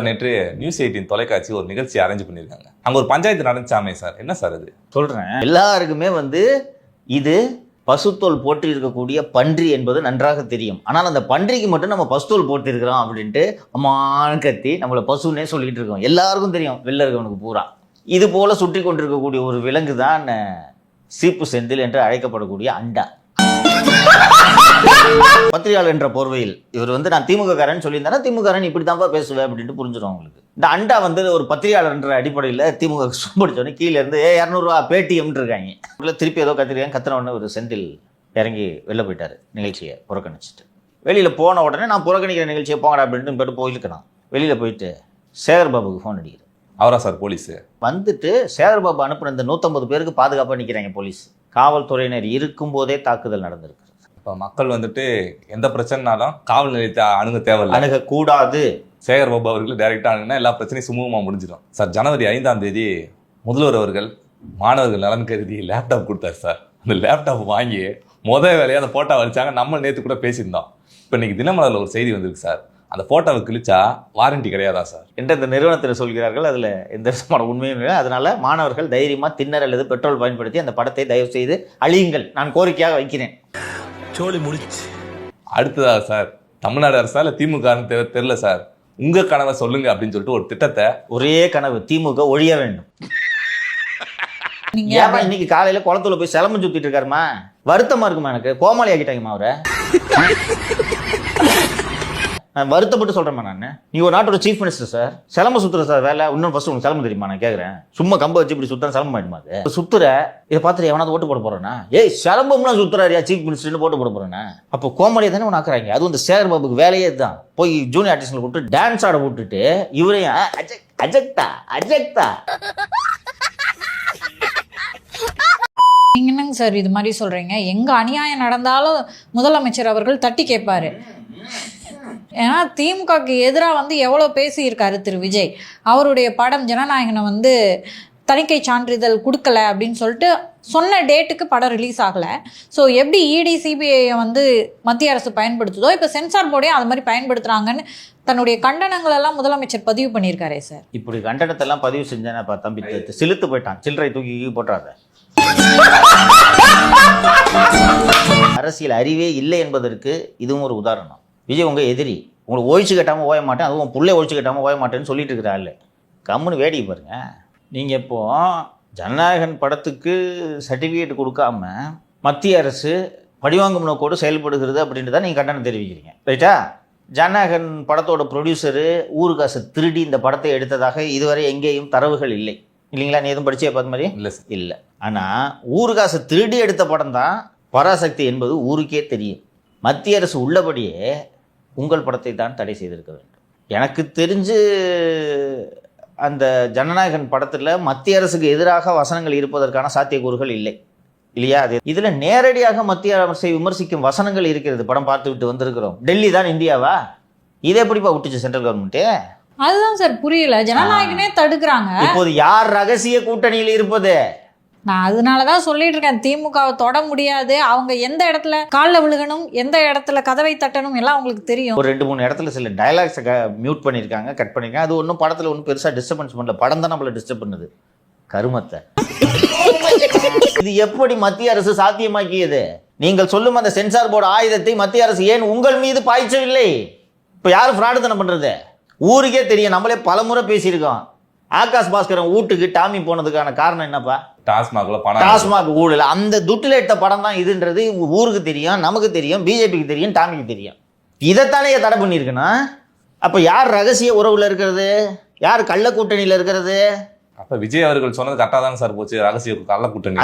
நேற்று news eighteen தொலைக்காட்சி ஒரு நிகழ்ச்சி அரேஞ்ச் பண்ணியிருக்காங்க. அங்க ஒரு பஞ்சாயத்து நடந்துச்சாமே சார். என்ன சார் அது? சொல்றேன். எல்லாருக்குமே வந்து இது பசுத்தோல் போட்டு இருக்கக்கூடிய பன்றி என்பது நன்றாக தெரியும். ஆனால் அந்த பன்றிக்கு மட்டும் நம்ம பசுத்தோல் போட்டு இருக்கிறோம் அப்படின்ட்டு அம்மான்னு கத்தி நம்மளை பசுன்னே சொல்லிட்டு இருக்கோம். எல்லாருக்கும் தெரியும் வெளில இருக்கவனுக்கு பூரா. இது போல சுற்றி கொண்டிருக்கக்கூடிய ஒரு விலங்கு தான் சீப்பு செந்தில் என்று அழைக்கப்படக்கூடிய அண்டா. பத்திரிகையாளர் என்ற போர்வையில் இவர் வந்து நான் திமுக காரன் சொல்லியிருந்தேன்னா திமுக காரன் இப்படி தான்ப்பா பேசுவேன் அப்படின்ட்டு புரிஞ்சிடும் அவங்களுக்கு. இந்த அண்டா வந்து ஒரு பத்திரிகையாளர் என்ற அடிப்படையில் திமுக படிச்சோடனே கீழே இருந்து ஏ இரநூறுவா பேடிஎம்னு இருக்காங்க உள்ள திருப்பி ஏதோ கத்திரிக்காங்க கத்துன ஒரு செந்தில் இறங்கி வெளில போயிட்டாரு நிகழ்ச்சியை புறக்கணிச்சிட்டு. வெளியில் போன உடனே நான் புறக்கணிக்கிற நிகழ்ச்சியை போங்கடா அப்படின்ட்டு போயிட்டு போயிருக்கணும் வெளியில் போயிட்டு சேகர் பாபுக்கு ஃபோன் அடிக்கிறேன் அவரா சார் போலீஸ்? வந்துட்டு சேகர் பாபு அனுப்புன இந்த நூற்றம்பது பேருக்கு பாதுகாப்பாக நிற்கிறாங்க போலீஸ். காவல்துறையினர் இருக்கும்போதே தாக்குதல் நடந்திருக்கு. இப்போ மக்கள் வந்துட்டு எந்த பிரச்சனைனாலும் காவல் நிலையத்தை அணுக தேவையில்ல. அணுகக்கூடாது. சேகர் பாபு அவர்கள் டைரக்டா அணுகுனா எல்லா பிரச்சனையும் சுமூகமா முடிஞ்சிடும். சார் ஜனவரி ஐந்தாம் தேதி முதல்வர் அவர்கள் மாணவர்கள் நலன் கருதி லேப்டாப் கொடுத்தாரு சார். அந்த லேப்டாப் வாங்கி முத வேலையை அந்த போட்டோ வச்சாங்க நம்ம நேற்று கூட பேசியிருந்தோம். இப்போ இன்னைக்கு தினமலர்ல ஒரு செய்தி வந்திருக்கு சார். அந்த போட்டோவை கிழிச்சா வாரண்டி கிடையாதா சார்? என்ற இந்த நிறுவனத்தில் சொல்கிறார்கள். அதில் எந்த விதமான உண்மையும் இல்லை. அதனால மாணவர்கள் தைரியமாக திண்ணர் அல்லது பெட்ரோல் பயன்படுத்தி அந்த படத்தை தயவு செய்து அழியுங்கள். நான் கோரிக்கையாக வைக்கிறேன். சோலி முடிச்சு அடுத்ததா சார் தமிழ்நாடு அரசா இல்லை திமுக தெரியல சார்? உங்க கனவை சொல்லுங்க அப்படின்னு சொல்லிட்டு ஒரு திட்டத்தை ஒரே கனவு திமுக ஒழிய வேண்டும். நீங்க ஏப்பா இன்னைக்கு காலையில குளத்துல போய் சிலம்பு சுத்திட்டு இருக்காருமா? வருத்தமா இருக்குமா எனக்கு? கோமாளி ஆக்கிட்டாங்கம்மா அவரை. நான் வருத்தப்பட்டு சொல்கிறேன் நான். நீ ஒரு நாட்டோட சீஃப் மினிஸ்டர் சார் சிலம்ப சுத்துற சார் வேலை. இன்னும் ஃபஸ்ட்டு உங்களுக்கு சிலம்பு தெரியுமா? நான் கேட்குறேன் சும்மா கம்பை வச்சு இப்படி சுத்தம் சிலம்பு ஆயிடுமா அது? சுத்துற இதை பார்த்துட்டு எவனாவது ஓட்டு போட போறேன்னா ஏய் சிலம்பம்னா சுத்துறாரியா சீஃப் மினிஸ்டர்னு போட்டு போட போறேன்னா அப்போ கோமாளியை தானே ஒன்று ஆக்குறாங்க. அதுவும் இந்த சேகர் பாபுக்கு வேலையே தான் போய் ஜூனியர் ஆர்டிஸ்டில் விட்டு டான்ஸ் ஆட விட்டுட்டு இவரையும் அஜக்தா அஜக்தா. நீங்க என்னங்க சார் இது மாதிரி சொல்றீங்க? எங்க அநியாயம் நடந்தாலும் முதலமைச்சர் அவர்கள் தட்டி கேட்பாரு. ஏன்னா திமுகக்கு எதிராக வந்து எவ்வளோ பேசியிருக்காரு திரு. விஜய். அவருடைய படம் ஜனநாயகனை வந்து தணிக்கை சான்றிதழ் கொடுக்கல அப்படின்னு சொல்லிட்டு சொன்ன டேட்டுக்கு படம் ரிலீஸ் ஆகலை. ஸோ எப்படி E இடி சிபிஐயை வந்து மத்திய அரசு பயன்படுத்துதோ இப்போ சென்சார் போர்டையும் அது மாதிரி பயன்படுத்துகிறாங்கன்னு தன்னுடைய கண்டனங்கள் எல்லாம் முதலமைச்சர் பதிவு பண்ணியிருக்காரே சார். இப்படி கண்டனத்தெல்லாம் பதிவு செஞ்சேனப்பா தம்பி தி- சிலுத்து போயிட்டான். சில்லறை தூக்கி போட்டுறாத. அரசியல் அறிவே இல்லை என்பதற்கு இதுவும் ஒரு உதாரணம். விஜய் உங்க எதிரி. உங்களுக்கு ஒழிச்சு கட்டாம ஓய மாட்டேன். அதுவும் உன் புள்ளை ஒழிச்சு கட்டாம ஓய மாட்டேன்னு சொல்லிட்டு இருக்கிற ஆளு கம்முன்னு வேடிக்கை பாருங்க. நீங்க இப்போ ஜனநாயகன் படத்துக்கு சர்டிஃபிகேட் கொடுக்காம மத்திய அரசு பழிவாங்கும் நோக்கோடு செயல்படுகிறது அப்படின்ட்டு தான் நீங்கள் கண்டனம் தெரிவிக்கிறீங்க. ரைட்டா ஜனநாயகன் படத்தோட ப்ரொடியூசரு ஊரு காசு திருடி இந்த படத்தை எடுத்ததாக இதுவரை எங்கேயும் தரவுகள் இல்லை. இல்லைங்களா? நீ எதுவும் படிச்சே பார்த்த மாதிரி இல்லை இல்லை. ஆனால் ஊரு காசு திருடி எடுத்த படம் தான் பராசக்தி என்பது ஊருக்கே தெரியும். மத்திய அரசு உள்ளபடியே உங்கள் படத்தை தான் தடை செய்திருக்க வேண்டும். எனக்கு தெரிஞ்சு அந்த ஜனநாயகன் படத்தில் மத்திய அரசுக்கு எதிராக வசனங்கள் இருப்பதற்கான சாத்தியக்கூறுகள் இல்லை. இல்லையா? அது இதில் நேரடியாக மத்திய அரசை விமர்சிக்கும் வசனங்கள் இருக்கிறது. படம் பார்த்து விட்டு வந்திருக்கிறோம். டெல்லி தான் இந்தியாவா? இதை எப்படிப்பா விட்டுச்சு சென்ட்ரல் கவர்மெண்ட்டு? அதுதான் சார் புரியல. ஜனநாயகனே தடுக்கிறாங்க. இப்போது யார் ரகசிய கூட்டணியில் இருப்பது? நான் அதனால தான் சொல்லிட்டு இருக்கேன் திமுகவை தொட முடியாது. அவங்க எந்த இடத்துல காலில் விழுகணும் எந்த இடத்துல கதவை தட்டணும் எல்லாம் அவங்களுக்கு தெரியும். ஒரு ரெண்டு மூணு இடத்துல சில டயலாக்ஸை மியூட் பண்ணியிருக்காங்க கட் பண்ணியிருக்காங்க. அது ஒன்றும் படத்தில் ஒன்றும் பெருசாக டிஸ்டர்பன்ஸ் பண்ணல. படம் தான் நம்மளை டிஸ்டர்ப் பண்ணுது. கருமத்தை. இது எப்படி மத்திய அரசு சாத்தியமாக்கியது? நீங்கள் சொல்லும் அந்த சென்சார் போர்டு ஆயுதத்தை மத்திய அரசு ஏன் உங்கள் மீது பாய்ச்சவில்லை? இப்போ யார் ஃப்ராடுத்தனம் பண்ணுறது ஊருக்கே தெரியும். நம்மளே பலமுறை பேசியிருக்கோம். ஆகாஷ் பாஸ்கரன் வீட்டுக்கு டாமி போனதுக்கான காரணம் என்னப்பா? டாஸ்மாக்ல பணம் டாஸ்மாக் ஊழல். அந்த துட்டில் எடுத்த படம் தான் இதுன்றது ஊருக்கு தெரியும் நமக்கு தெரியும் பிஜேபிக்கு தெரியும் டாமிக்கு தெரியும். இதைத்தானே தடை பண்ணியிருக்கணும் அப்போ யார் ரகசிய உறவுல இருக்கிறது? யார் கள்ள கூட்டணியில் இருக்கிறது? அப்ப விஜய் அவர்கள் சொன்னது கரெக்டா தானே சார் போச்சு. ரகசிய கள்ள கூட்டணி